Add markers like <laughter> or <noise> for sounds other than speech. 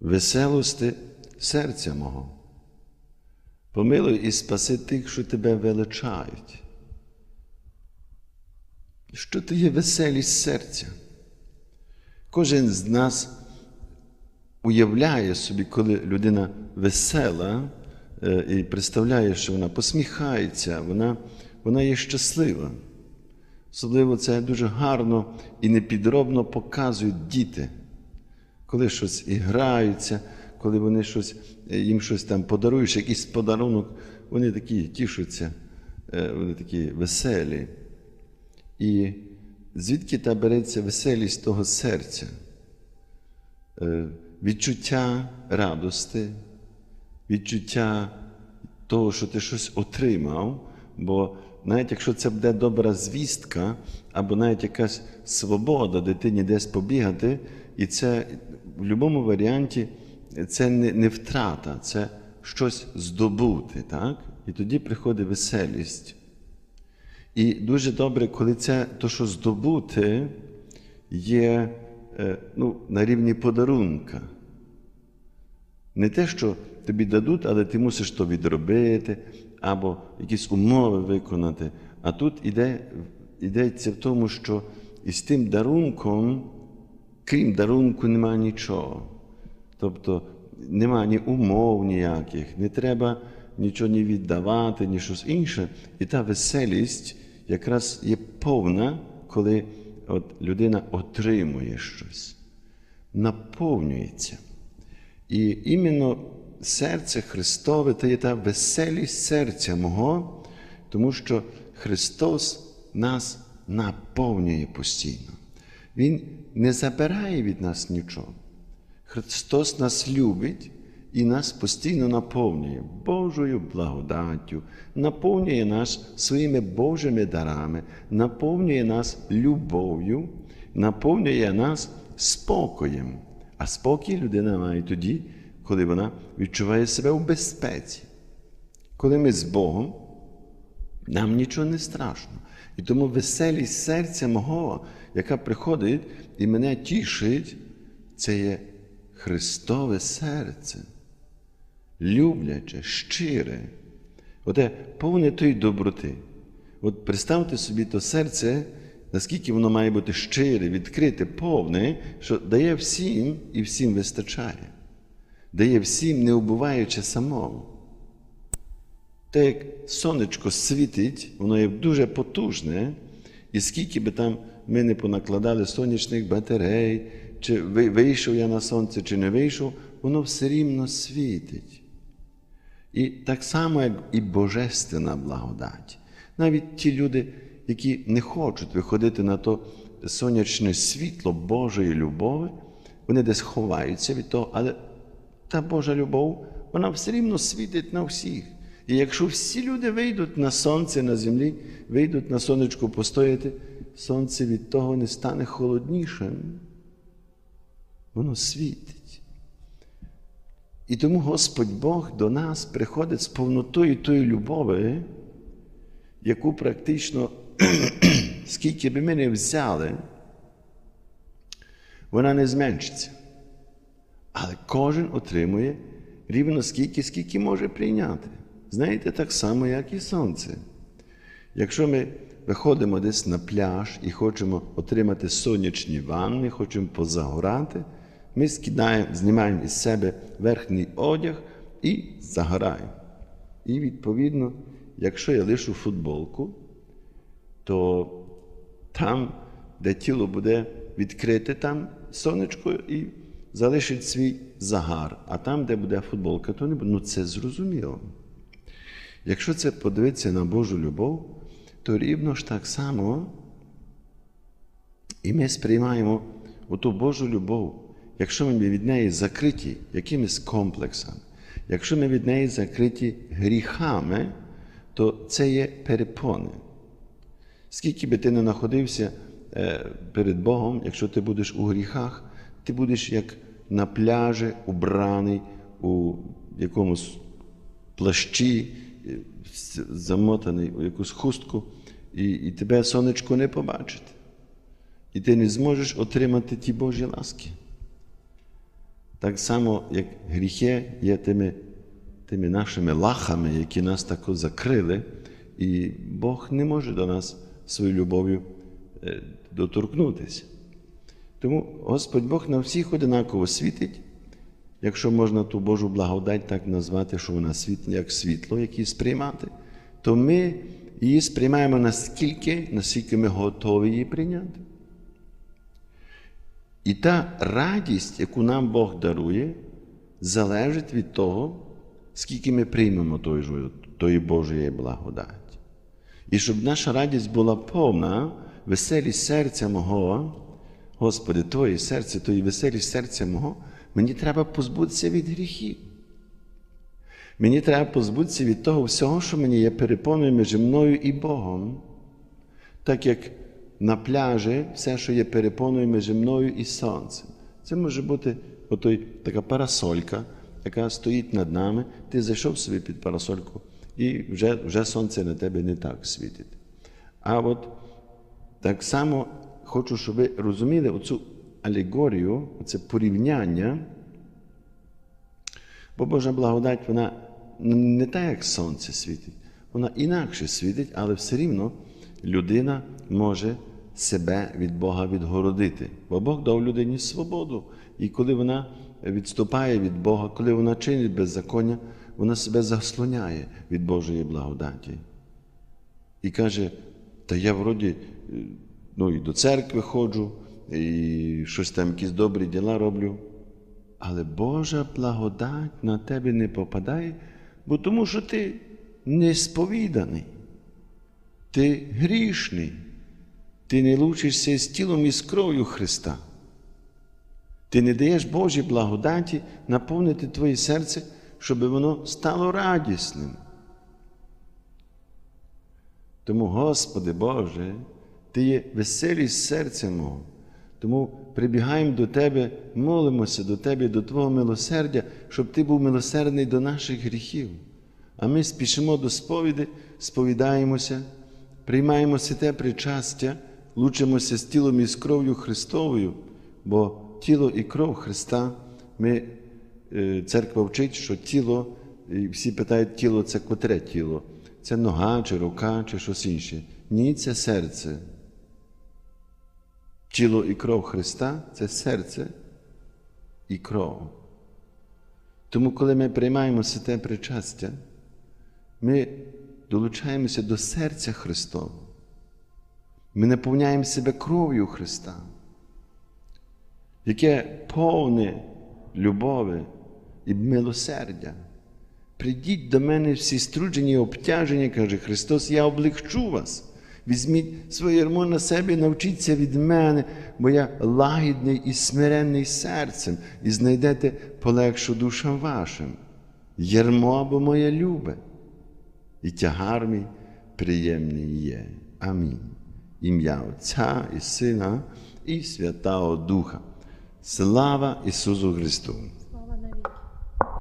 веселости серця мого. Помилуй і спаси тих, що тебе величають. Що то є веселість серця? Кожен з нас уявляє собі, коли людина весела е, і представляє, що вона посміхається, вона, вона є щаслива. Особливо це дуже гарно і непідробно показують діти, коли щось і граються, коли вони щось, е, їм щось там подаруєш, якийсь подарунок, вони такі тішуться, е, вони такі веселі. І звідки та береться веселість того серця? Е, Відчуття радости, відчуття того, що ти щось отримав, бо навіть якщо це буде добра звістка, або навіть якась свобода дитині десь побігати, і це в будь-якому варіанті це не, не втрата, це щось здобути. так? І тоді приходить веселість. І дуже добре, коли це то, що здобути, є е, ну, на рівні подарунка. Не те, що тобі дадуть, але ти мусиш то відробити, або якісь умови виконати. А тут іде, йдеться в тому, що із тим дарунком, крім дарунку, немає нічого. Тобто немає ні умов ніяких, не треба нічого ні віддавати, ні щось інше. І та веселість якраз є повна, коли от людина отримує щось, наповнюється. І іменно серце Христове це є та веселість серця мого, тому що Христос нас наповнює постійно. Він не забирає від нас нічого. Христос нас любить і нас постійно наповнює Божою благодаттю, наповнює нас своїми Божими дарами, наповнює нас любов'ю, наповнює нас спокоєм. А спокій людина має тоді, коли вона відчуває себе в безпеці. Коли ми з Богом, нам нічого не страшно. І тому веселість серця мого, яка приходить і мене тішить, це є Христове серце, любляче, щире, оте повне тої доброти. От представте собі то серце, наскільки воно має бути щире, відкрите, повне, що дає всім і всім вистачає, дає всім, не убуваючи самому. Те, як сонечко світить, воно є дуже потужне, і скільки би там ми не понакладали сонячних батарей, чи вийшов я на сонце, чи не вийшов, воно все рівно світить. І так само, як і Божественна благодать. Навіть ті люди, які не хочуть виходити на то сонячне світло Божої любові, вони десь ховаються від того, але та Божа любов, вона все рівно світить на всіх. І якщо всі люди вийдуть на сонце на землі, вийдуть на сонечко постояти, сонце від того не стане холоднішим. Воно світить. І тому Господь Бог до нас приходить з повнотою тої любові, яку практично, <clears throat> скільки би ми не взяли, вона не зменшиться. Але кожен отримує рівно скільки, скільки може прийняти. Знаєте, так само, як і сонце. Якщо ми виходимо десь на пляж і хочемо отримати сонячні ванни, хочемо позагорати, ми скидаємо, знімаємо із себе верхній одяг і загораємо. І, відповідно, якщо я лишу футболку, то там, де тіло буде відкрите, там сонечко і залишить свій загар, а там, де буде футболка, то не буде. Ну це зрозуміло. Якщо це подивитися на Божу любов, то рівно ж так само і ми сприймаємо оту Божу любов, якщо ми від неї закриті якимись комплексами, якщо ми від неї закриті гріхами, то це є перепони. Скільки би ти не знаходився перед Богом, якщо ти будеш у гріхах, ти будеш як на пляжі убраний у якомусь плащі, замотаний у якусь хустку, і, і тебе сонечко не побачить. І ти не зможеш отримати ті Божі ласки. Так само, як гріхи є тими, тими нашими лахами, які нас тако закрили, і Бог не може до нас своєю любов'ю е, доторкнутися. Тому Господь Бог на всіх одинаково світить, якщо можна ту Божу благодать так назвати, що вона світить, як світло, яке сприймати, то ми її сприймаємо наскільки, наскільки ми готові її прийняти. І та радість, яку нам Бог дарує, залежить від того, скільки ми приймемо тої, тої Божої благодаті. І щоб наша радість була повна, веселість серця мого, Господи, Твоє серце, Твої веселість серця мого, мені треба позбутися від гріхів. Мені треба позбутися від того всього, що мені є перепоною між мною і Богом. Так як на пляжі все, що є перепоною між мною і сонцем. Це може бути отой, така парасолька, яка стоїть над нами, ти зайшов собі під парасольку, і вже, вже сонце на тебе не так світить. А от так само хочу, щоб ви розуміли оцю алегорію, це порівняння. Бо Божа благодать, вона не так, як сонце світить, вона інакше світить, але все рівно людина може себе від Бога відгородити. Бо Бог дав людині свободу. І коли вона відступає від Бога, коли вона чинить беззаконня, вона себе заслоняє від Божої благодаті. І каже, та я вроді е, ну, і до церкви ходжу, і щось там якісь добрі діла роблю. Але Божа благодать на тебе не попадає, бо тому що ти не сповіданий, ти грішний, ти не лучишся з тілом і з кров'ю Христа. Ти не даєш Божій благодаті наповнити твоє серце, щоб воно стало радісним. Тому, Господи Боже, Ти є веселість серця мого. Тому прибігаємо до Тебе, молимося до Тебе, до Твого милосердя, щоб Ти був милосердний до наших гріхів. А ми спішимо до сповіді, сповідаємося, приймаємо святе причастя, лучимося з тілом і з кров'ю Христовою, бо тіло і кров Христа, ми, е, церква вчить, що тіло, і всі питають, тіло це котре тіло? Це нога, чи рука, чи щось інше. Ні, це серце. Тіло і кров Христа це серце і кров. Тому, коли ми приймаємо святе причастя, ми долучаємося до серця Христового. Ми наповняємо себе кров'ю Христа, яке повне любові і милосердя. Прийдіть до мене всі струджені і обтяжені, каже Христос, я облегчу вас. Візьміть своє ярмо на себе і навчіться від мене, бо я лагідний і смиренний серцем, і знайдете полегшу душам вашим. Ярмо бо моє любе, і тягар мій приємний є. Амінь. Ім'я Отця і Сина, і Святого Духа. Слава Ісусу Христу!